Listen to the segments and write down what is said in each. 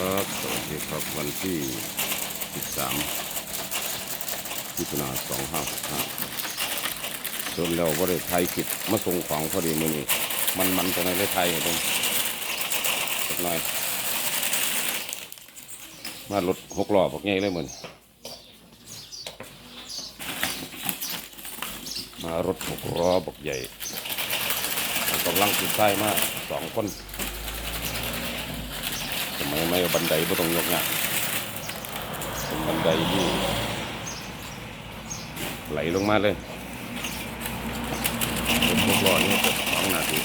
ครับสวัสดีครับวันที่ 13มิถุนา2565จนแล้วว่าได้ไทยคิดมาส่งของพอดีมือนี้มันมันๆตัวไหนได้ไทยให้ผมสักหน่อย มารถหกล้อพวกใหญ่เลยมือนมารถหกล้อบอกใหญ่กำลังติดใต้มากสองคน ทำไมไม่เอาบันไดไม่ต้องยกเนี่ยเป็นบันไดที่ไหลลงมาเลยรถพวกล้อนี่จะสองนาที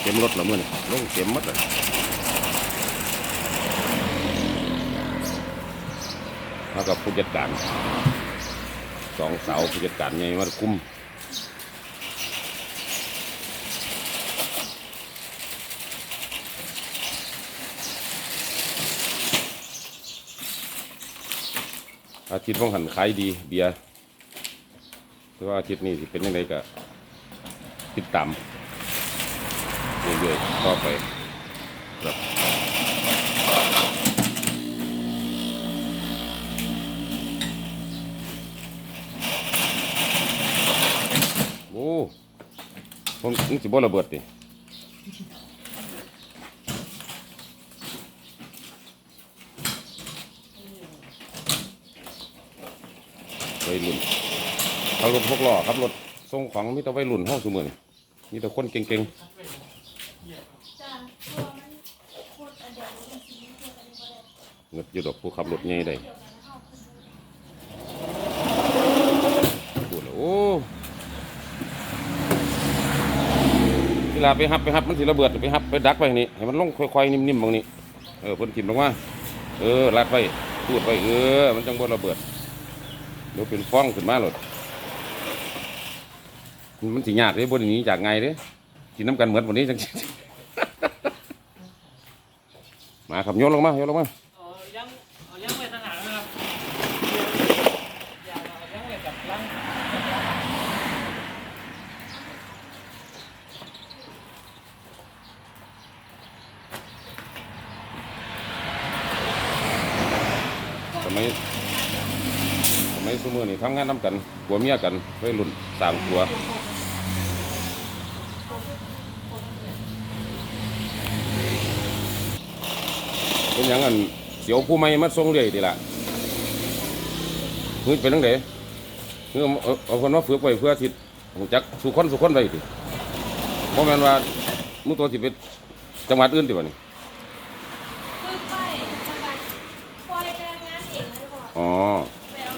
เต็มรถละมื่อนี่ลงเต็มมัดเลยแล้วก็ผู้จัดการสองเสาผู้จัดการใหญ่มาคุ้ม อาทิตย์ว่างหันขายดีเบียร์แต่ว่าอาทิตย์นี้สิเป็นยังไงก็ติดตามเรื่อยๆต่อไปครับโอ้ผมนี่สิบ่ระเบิดดิ วัยรุ่นเขารถพกล้อครับรถส่งของมีแต่วัยรุ่นห้องสมือนมีแต่คนเก่งจ้าเพราะว่ามันโคตรอันเดียวมันสีโคตรอันเดียวเลยๆเงิดอยู่ดอกผู้ขับรถใหญ่ได้เดียวกันนะเข้าขึ้นพูดแล้วโอ้เวลาไปฮับไปฮับมันสิระเบิดไปฮับไปดักไปนี่ให้มันลงค่อยๆนิ่มๆบางนี้เออเพิ่นทิ่มลงมาเออลัดไปพูดไปเออมันจังบ่ระเบิด เดี๋ยวเป็นฟ้องขึ้นมาหลดมันสิยากเด้บ่ได้หนีจากไงเด้กินน้ำกันเหมือนวันนี้จังมาขับโยนลงมาโยนลงมาเอายังเอายังไปทางหางนะครับอย่าเอายังไปกับลังสมัยสมั ยสมือนี่ทำงานน้ำกันผัวเมียกันไปรุ่นสร้างตัวเป็นอย่างนั้นเสียวผู้ไม่มาส่งเรื่อยดีละเฮ้ยเป็นตั้งเด๋เฮ้ยเอาเอาคนมาฝึกไว้เพื่อทิศหูจักสุคนสุคนไว้ดิเพราะแม่นว่ามุตัวสิเป็นจังหวัดอื่นดิวะนี่ขึ้นไปทำไมปล่อยแรงงานเองเลยก่อน อ๋อ ไปเอา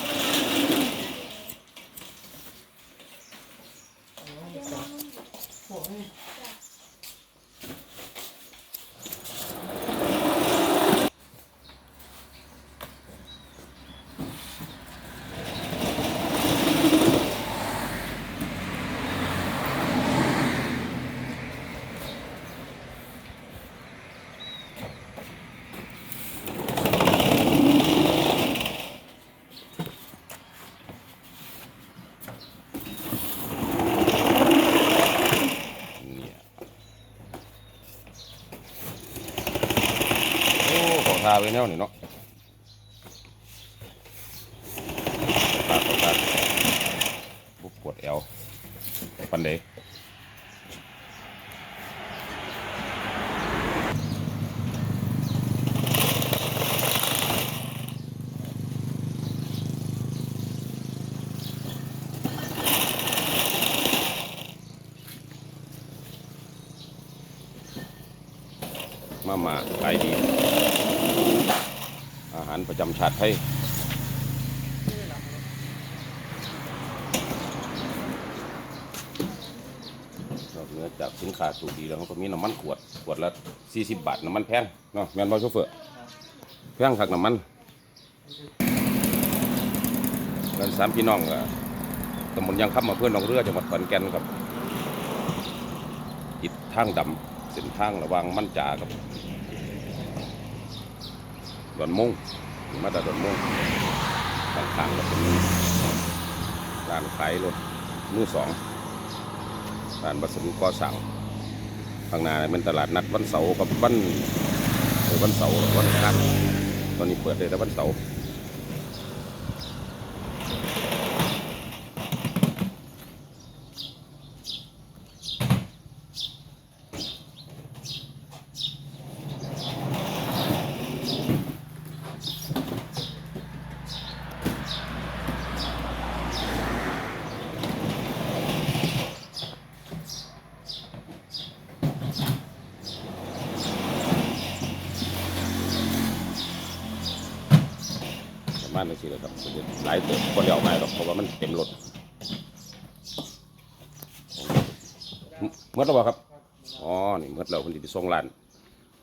เนี่ยโอ้ขอทา ไว้แนวนี่เนาะตาดตาดบุกปวดแอวปันเดมามาขายดี หารประจำชาติไทยนอกเหนือจากสินค้าสูบดีแล้วเขาก็มีน้ำมันขวด ขวดละ40 บาท น้ำมันแพงเนาะแมนบ่โชเฟอร์แพงคักน้ำมันกันสามพี่น้องก็ตำบลยังคับมาเพื่อนหนองเรือจังหวัดขอนแก่นครับติดทางดำเส้นทางระหว่างมั่นจากับ ดอนมุ่งมาจากดอนมุ่งต่างๆก็เป็นร้านขายรถมือสองร้านบัสดุก่อสร้างข้างหน้าเป็นตลาดนัดวันเสาร์กับวันวันเสาร์วันอังคารตอนนี้เปิดได้แต่วันเสาร์ ประมาณนี้สิเลยครับหลายเติบคนเดียวมาหรอกเพราะว่ามันเต็มรถเมื่อแล้วบ่ครับอ๋อนี่เมื่อแล้วคนที่ไปส่งร้าน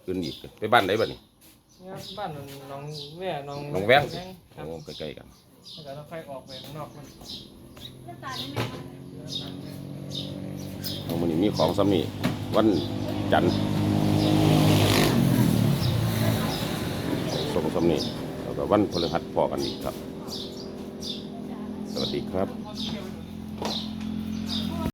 ขึ้นอีกไปบ้านไหนบ้านี่เนี่ยบ้านน้องแว่น้องน้องแว้งครับโอ้ใกล้ๆกันแล้วก็ต้องไฟออกไปข้างนอกมันน้ำตาลนี่แม่มันเอามันนี้มีของซ้ำนี่วันจันทร์ส่งซ้ำนี่แล้ว ก็วันพฤหัสพอกันอีกครับ สวัสดีครับ